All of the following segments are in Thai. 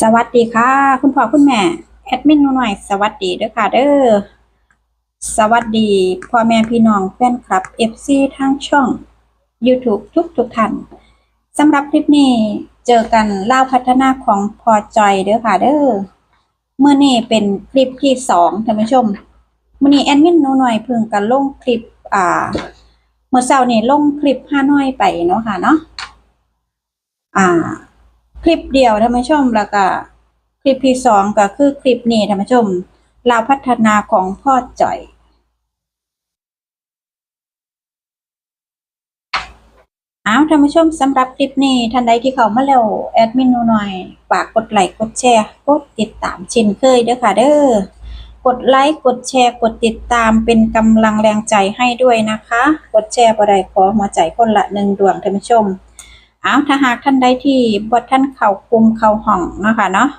สวัสดีค่ะ คุณพ่อคุณแม่แอดมินหนูหน่อยสวัสดีเด้อค่ะเด้อสวัสดีพ่อแม่พี่น้องแฟนคลับ FC ทางช่อง YouTube ทุกทุกท่านสำหรับคลิปนี้เจอกันเล่าพัฒนาของพอจอยเด้อค่ะเด้อเมื่อนี้เป็นคลิปที่สองท่านผู้ชมเมื่อนี้แอดมินหนูหน่อยเพิ่งกันลงคลิปอ่าเมื่อเช้านี้ลงคลิปห้าน้อยไปเนาะค่ะเนาะอ่า คลิปเดียวท่านผู้ชมแล้วก็คลิปที่สองก็คือคลิปนี้ท่านผู้ชมเราวพัฒนาของพ่อจ่อยอ้าวท่านผู้ชมสำหรับคลิปนี้ท่านใดที่เขามาแล้วแอดมินหนูหน่อยฝากกดไลค์กดแชร์กดติดตามเช่นเคยเด้อค่ะเด้อกดไลค์กดแชร์กดติดตามเป็นกำลังแรงใจให้ด้วยนะคะ กดแชร์บ่ได้ขอหัวใจคนละหนึ่งดวงท่านผู้ชม เอาถ้าหากท่านใดที่บทท่านเข้ากลุ่มเข้าห้องนะคะเนาะ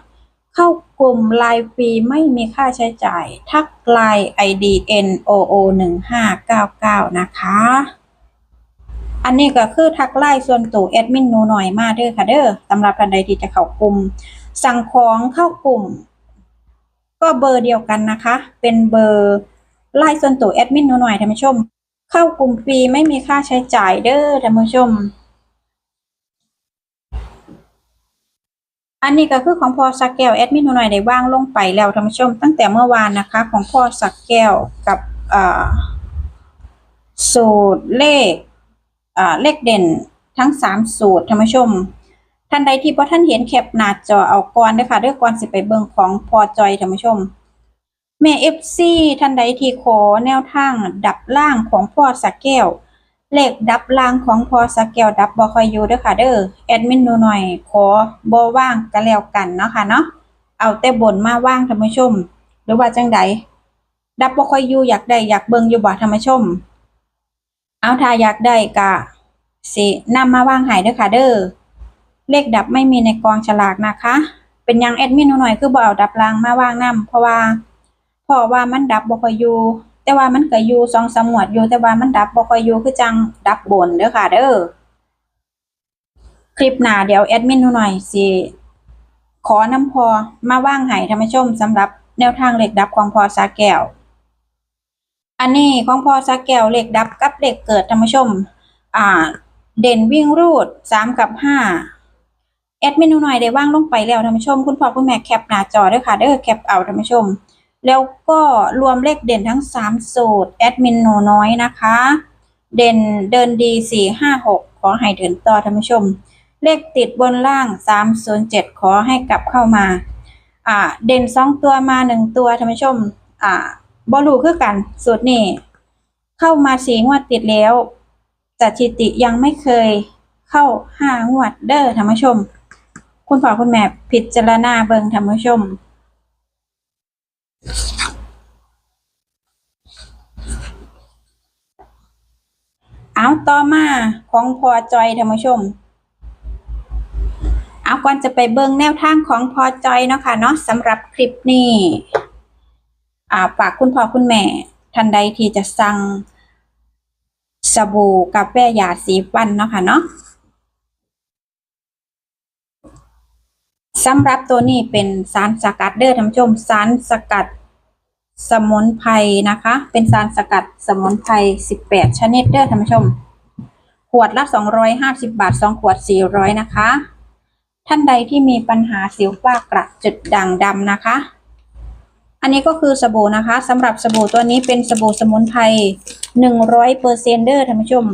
เข้ากลุ่มไลน์ฟรีไม่มีค่าใช้จ่าย ทักไลน์ ID NOO หนึ่งห้าเก้าเก้านะคะ อันนี้ก็คือทักไลน์ส่วนตัวแอดมินหนูหน่อยมาเด้อค่ะเด้อสำหรับท่านใดที่จะเข้ากลุ่ม สั่งของเข้ากลุ่ม ก็เบอร์เดียวกันนะคะ เป็นเบอร์ไลน์ส่วนตัวแอดมินหนูหน่อยท่านผู้ชม เข้ากลุ่มฟรีไม่มีค่าใช้จ่ายเด้อท่านผู้ชม อันนี้ก็คือของพ่อสักแก้วแอดมินหนูหน่อยได้ว่างลงไปแล้วท่านผู้ชม ตั้งแต่เมื่อวานนะคะ ของพ่อสักแก้วกับสูตรเลขเลขเด่นทั้งสามสูตรท่านผู้ชม ท่านใดที่พอท่านเห็นแคปหน้าจอเอาก่อนเด้อค่ะเด้วยก่อนสิไปเบิ่งของพอจอยท่านผู้ชมแม่เอฟซีท่านใดที่ขอแนวทางดับล่างของพ่อสักแก้ว เลขดับล่างของพอสักแก้วดับบ่ค่อยอยู่ด้อค่ะเด้อแอดมินหนูหน่อยขอบ่ว่างก็แล้วกันเนาะค่ะเนาะเอาแต่บนมาว่างท่านผู้ชม หรือว่าจังใดดับบ่ค่อยอยู่อยากได้อยากเบิ่งอยู่บ่ท่านผู้ชม เอาถ้าอยากได้ก็สินำมาว่างห้เด้อค่ะเด้อเลขดับไม่มีในกองฉลากนะคะ เป็นยังแอดมินหนูหน่อยคือบ่เอาดับล่างมาว่างนํเพราะว่าเพราะว่ามันดับบ่ค่อยอยู่ แต่ว่ามันก็อยู่สองสมหวดอยู่แต่ว่ามันดับบ่ค่อยอยู่คือจังดับบนเด้อค่ะ เด้อคลิปหน้าเดี๋ยวแอดมินหนูหน่อยสิขอน้ำพอมาว่างให้ท่านผู้ชมสำหรับแนวทางเหลขดับของพอสาแก้ว อันนี้ของพอสาแก้วเหลขดับกับเหลขเกิดท่านผู้ชม อ่า เด่นวิ่งรูดสามกับห้าแอดมินหนูหน่อยได้ว่างลงไปแล้วท่านผู้ชม คุณพ่อคุณแม่แคปหน้าจอเด้อค่ะเด้อแคปเอาท่านผู้ชม แล้วก็รวมเลขเด่นทั้งสามสูตร แอดมินหนูน้อยนะคะ เด่นเดินดีสี่ห้าหกขอให้เดินต่อท่านผู้ชม เลขติดบนล่างสามศูนย์เจ็ดขอให้กลับเข้ามา อ่า เด่นสองตัวมาหนึ่งตัวท่านผู้ชม อ่าบอลูคือกัน สูตรนี้ เข้ามาสีงวดติดแล้วสถิติยังไม่เคยเข้าห้างวดเด้อท่านผู้ชม คุณพ่อคุณแม่พิจารณาเบิงท่านผู้ชม เอาต่อมาของพอจอยท่านผู้ชม เอาก่อนจะไปเบิ่งแนวทางของพอจอยเนาะค่ะเนาะสำหรับคลิปนี้อ่าฝากคุณพ่อคุณแม่ ท่านใดที่จะสั่งสบู่กาแฟยาสีฟันเนาะค่ะเนาะ สำหรับตัวนี้เป็นสารสกัดเด้อท่านผู้ชมสารสกัดสมุนไพรนะคะ เป็นสารสกัดสมุนไพร 18 ชนิดเด้อท่านผู้ชม ขวดละ 250 บาท 2 ขวด 400 นะคะ ท่านใดที่มีปัญหาสิวฝ้ากระจุดด่างดำนะคะ อันนี้ก็คือสบู่นะคะสำหรับสบู่ตัวนี้เป็นสบู่สมุนไพร 100เปอร์เซนเด้อท่านผู้ชม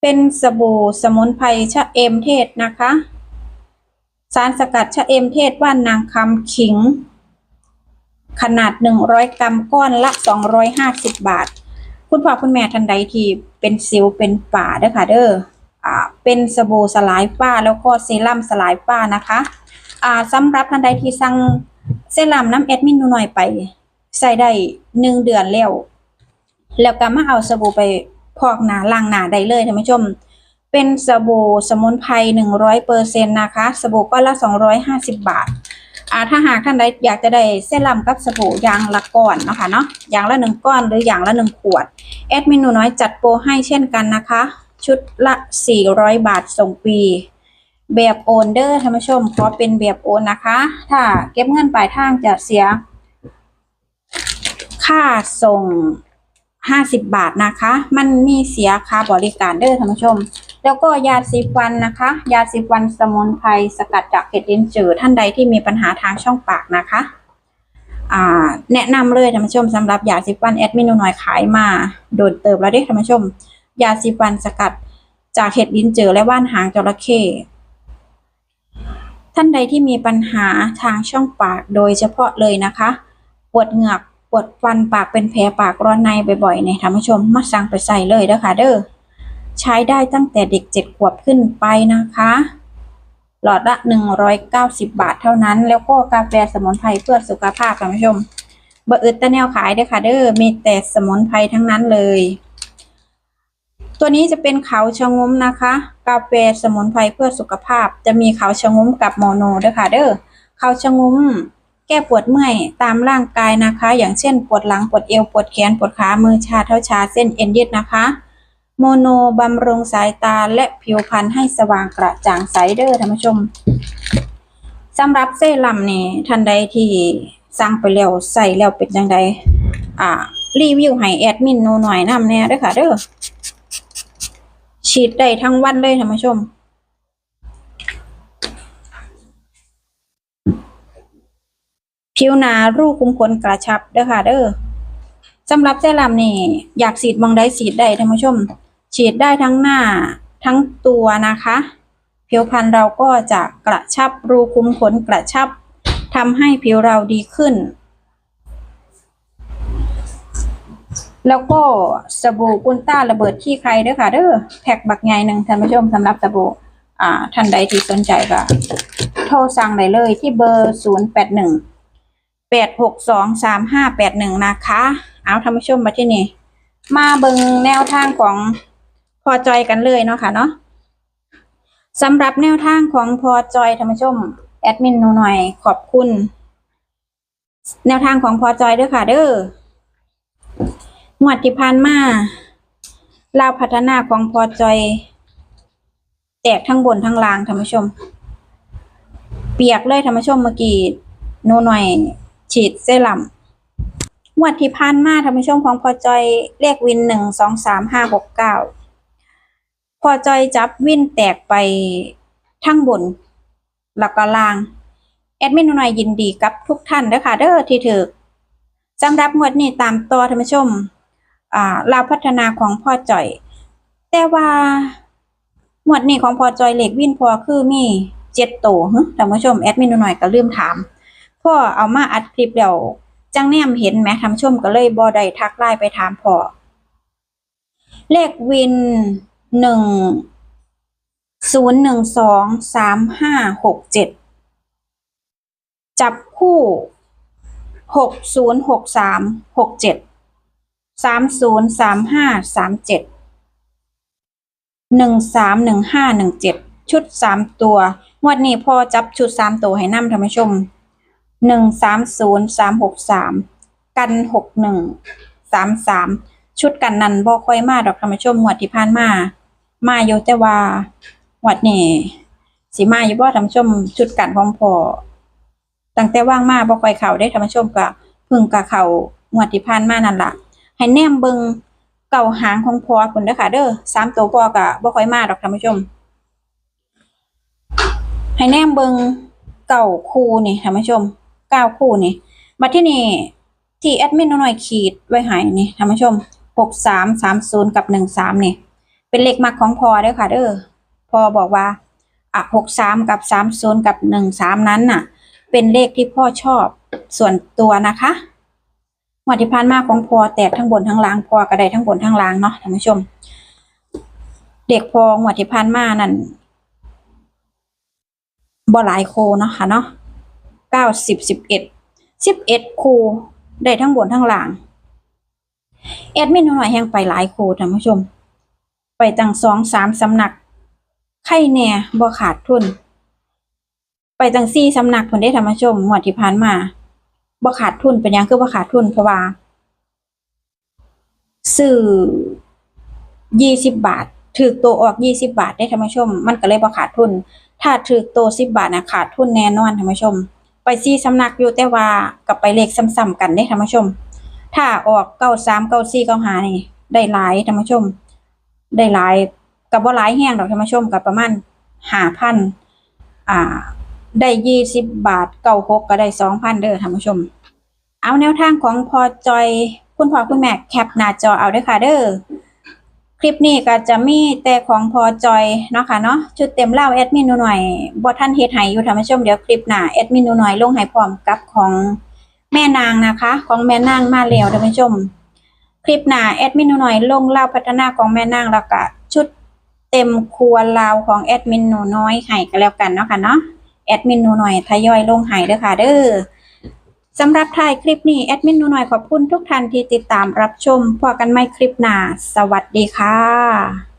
เป็นสบู่สมุนไพรชะเอมเทศนะคะ สารสกัดชะเอมเทศว่านนางคำขิง ขนาด 100 กรัมก้อนละ 250 บาท คุณพ่อคุณแม่ท่านใดที่เป็นสิวเป็นฝ้าเด้อค่ะเด้ออ่าเป็นสบู่สลายฝ้าแล้วก็เซรั่มสลายฝ้านะคะอ่าสำหรับท่านใดที่สั่งเซรั่มน้ำแอดมินนูหน่อยไป ใส่ได้หนึ่งเดือนแล้ว แล้วก็มาเอาสบู่ไป พอกหนาล้างหนาได้เลยท่านผู้ชม เป็นสบู่สมุนไพรหนึ่งร้อยเปอร์เซ็นต์นะคะสบู่ก้อนละสองร้อยห้าสิบบาทอ่าถ้าหากท่านใดอยากจะได้เซรั่มกับสบู่อย่างละก้อนนะคะเนาะอย่างละหนึ่งก้อนหรืออย่างละหนึ่งขวดแอดมินหนูน้อยจัดโปรให้เช่นกันนะคะ ชุดละ 400 บาทส่งฟรีแบบโอนเด้อท่านผู้ชมขอเป็นแบบโอนนะคะ ถ้าเก็บเงินปลายทางจะเสีย ค่าส่ง 50บบาทนะคะ มันมีเสียค่าบริการเด้อท่านผู้ชม แล้วก็ยาสีฟันนะคะ ยาสีฟันสมุนไพรสกัดจากเห็ดลินจือท่านใดที่มีปัญหาทางช่องปากนะคะแนะนำเลยท่านผู้ชมสำหรับยาสีฟันแอดมินหน่อยขายมาโดนเติบแล้วเด้อท่านผู้ชม ยาสีฟันสกัดจากเห็ดลินจือและว่านหางจระเข้ท่านใดที่มีปัญหาทางช่องปากโดยเฉพาะเลยนะคะ ปวดเหงือก ปวดฟันปากเป็นแผลปากร้อนในบ่อยๆเนี่ยท่านผู้ชมมาสั่งไปใส่เลยเด้อค่ะเด้อใช้ได้ตั้งแต่เด็กเจ็ดขวบขึ้นไปนะคะ หลอดละ 190 บาทเท่านั้น แล้วก็กาแฟสมุนไพรเพื่อสุขภาพท่านผู้ชมบะอึดตะแนวขายเด้อค่ะเด้อมีแต่สมุนไพรทั้งนั้นเลย ตัวนี้จะเป็นเขาชะงุ้มนะคะ กาแฟสมุนไพรเพื่อสุขภาพ จะมีเขาชะงุ้มกับโมโนเด้อค่ะเด้อเขาชะงุ้ม แก้ปวดเมื่อยตามร่างกายนะคะ อย่างเช่นปวดหลังปวดเอวปวดแขนปวดขามือชาเท้าชาเส้นเอ็นยืดนะคะ โมโนบำรุงสายตาและผิวพรรณให้สว่างกระจ่างใสเด้อท่านผู้ชมสำหรับเซรั่มนี่ท่านใดที่สั่งไปแล้วใส่แล้วเป็นจังใดอ่ารีวิวให้แอดมินโนหน่อยนำแน่ด้อค่ะเด้อฉีดได้ทั้งวันเลยท่านผู้ชม ผิวหนารูขุมขนกระชับเด้อค่ะ เด้อสำหรับเซรั่มนี่อยากฉีดมองได้ฉีดได้ท่านผู้ชม ฉีดได้ทั้งหน้าทั้งตัวนะคะ ผิวพรรณเราก็จะกระชับรูขุมขนกระชับทำให้ผิวเราดีขึ้น แล้วก็สบู่กุนต้าระเบิดขี้ใครเด้อค่ะ เด้อแพ็คบักใหญ่หนึ่งท่านผู้ชมสำหรับสบู่อ่าท่านใดที่สนใจก็โทรสั่งได้เลยที่เบอร์ศูนย์ แปดหกสองสามห้าแปดหนึ่งนะคะ เอาท่านผู้ชมมาที่นี่ มาเบิงแนวทางของพอจอยกันเลยเนาะค่ะเนาะสำหรับแนวทางของพอจอยท่านผู้ชม แอดมินหนูหน่อยขอบคุณ แนวทางของพอจอยด้วยค่ะ เด้อหวดที่ผ่านมาลาวพัฒนาของพอจอย แตกทั้งบนทั้งล่างท่านผู้ชม เปียกเลยท่านผู้ชมเมื่อกี้หนูหน่อย ฉีดเซรั่มงวดที่ผ่านมาท่านผู้ชมของพอจอยเลขวินหนึ่งสองสามห้าหกเก้าพอจอยจับวินแตกไปทั้งบนหลักก็ล่าง แอดมินหน่อยยินดีกับทุกท่านเด้อค่ะเด้อที่ถือสำหรับงวดนี้ตามต่อท่านผู้ชมอ่าลาวพัฒนาของพ่อจอย แต่ว่าหมวดนี้ของพอจอยเหล็กวินพอคือมีเจ็ดโตวท่านผู้ชมแอดมินหน่อยก็ลืมถาม พ่อเอามาอัดคลิปแล้วจังแนมเห็นไหมท่าชมก็เลยบ่ได้ทักไลน์ไปถามพ่อเลขวินหนึ่งศูนย์หนึ่งสองสามห้าหกเจ็ดจับคู่หกศูนย์หกสามหกเจ็ดสามศูนย์สามห้าสามเจ็ดหนึ่งสามหนึ่งห้าหนึ่งเจ็ดชุดสามตัววดนี้พ่อจับชุดสามตัวให้นำท่านผู้ชม หนึ่งสามศูนย์สามหกสามกันหกหนึ่งสามสามชุดกันนันบ่ค่อยมาดอกธรรมชมงวดที่ผ่านมา มาอยู่แต่ว่างวดนี้สิมาอยู่บ่ธรรมชมชุดกันของพอตั้งแต่ว่างมาบ่ค่อยเข้าได้ธรรมชมก็เพึ่งกะเข้างวดที่ผ่านมานั่นล่ะให้แนมเบิงเก่าหางของพอพุ่นเด้อค่ะ เด้อสามตัวพ่อก็บ่ค่อยมาดอกธรรมชม ให้แนมเบิงเก่าคูนี่ท่านผู้ชม เก้าคู่นี่ มาที่นี่ที่แอดมินหน่อยขีดไว้ให้นี่ท่านผู้ชมหกสามสามศูนย์กับหนึ่งสามนี่ เป็นเลขมักของพอเด้อค่ะเด้อพอบอกว่าอะหกสามกับสามศูนย์กับหนึ่งสามนั้นน่ะ เป็นเลขที่พ่อชอบส่วนตัวนะคะงวดที่ผ่านมาของพอแตกทั้งบนทั้งล่างพอกระไดทั้งบนทั้งล่างเนาะท่านผู้ชม เด็กพองวดที่ผ่านมานั่นบ่หลายโคเนาะค่ะเนาะ เก้าสิบสิบเอ็ดสิบเอ็ดคูได้ทั้งบนทั้งล่างแอดมินหน่อยแห่งไปหลายคูท่านผู้ชม ไปตั้งสองสามสำนักไข่แน่บ่ขาดทุน ไปตั้งสี่สำนักผลได้ท่านผู้ชมงวดที่ผ่านมาบ่ขาดทุนเป็นยังคือบ่ขาดทุนเพราะว่าซื้อยี่สิบบาทถือตัวออกยี่สิบาทได้ท่านผู้ชม มันก็เลยบ่ขาดทุน ถ้าถือตัวสิบบาทนะขาดทุนแน่นอนท่านผู้ชม ไปซีสำนักอยู่แต่ว่ากับไปเลขซ้ำๆกันได้ท่านผู้ชม ถ้าออกเก้าสามเก้าสี่เก้าห้านี่ได้หลายท่านผู้ชม ได้หลายกับว่าหลายแห้งดอกท่านผู้ชมกับประมาณห้าพันอ่า ได้ยี่สิบบาทเก้าหกก็ได้สองพันเด้อท่านผู้ชม เอาแนวทางของพอจอยคุณพ่อคุณแม่แคปหน้าจอเอาด้อค่ะเด้อ คลิปนี้ก็จะมีแต่ของพอจอยเนาะค่ะเนาะชุดเต็มเล่าแอดมินหนูหน่อยบ่ท่านเฮ็ดให้อยู่ท่านผู้ชมเดี๋ยวคลิปหน้าแอดมินหนูหน่อยลงให้พร้อมกับของแม่นางนะคะ ของแม่นางมาแล้วท่านผู้ชม คลิปหน้าแอดมินหนูหน่อยลงเล่าพัฒนาของแม่นางแล้วก็ชุดเต็มครัวลาวของแอดมินหนูน้อยให้ก็แล้วกันเนาะค่ะเนาะแอดมินหนูหน่อยทยอยลงให้เด้อค่ะเด้อ สำหรับท้ายคลิปนี้ แอดมินหนูหน่อยขอบคุณทุกท่านที่ติดตามรับชมพอกันไม่คลิปหน้า สวัสดีค่ะ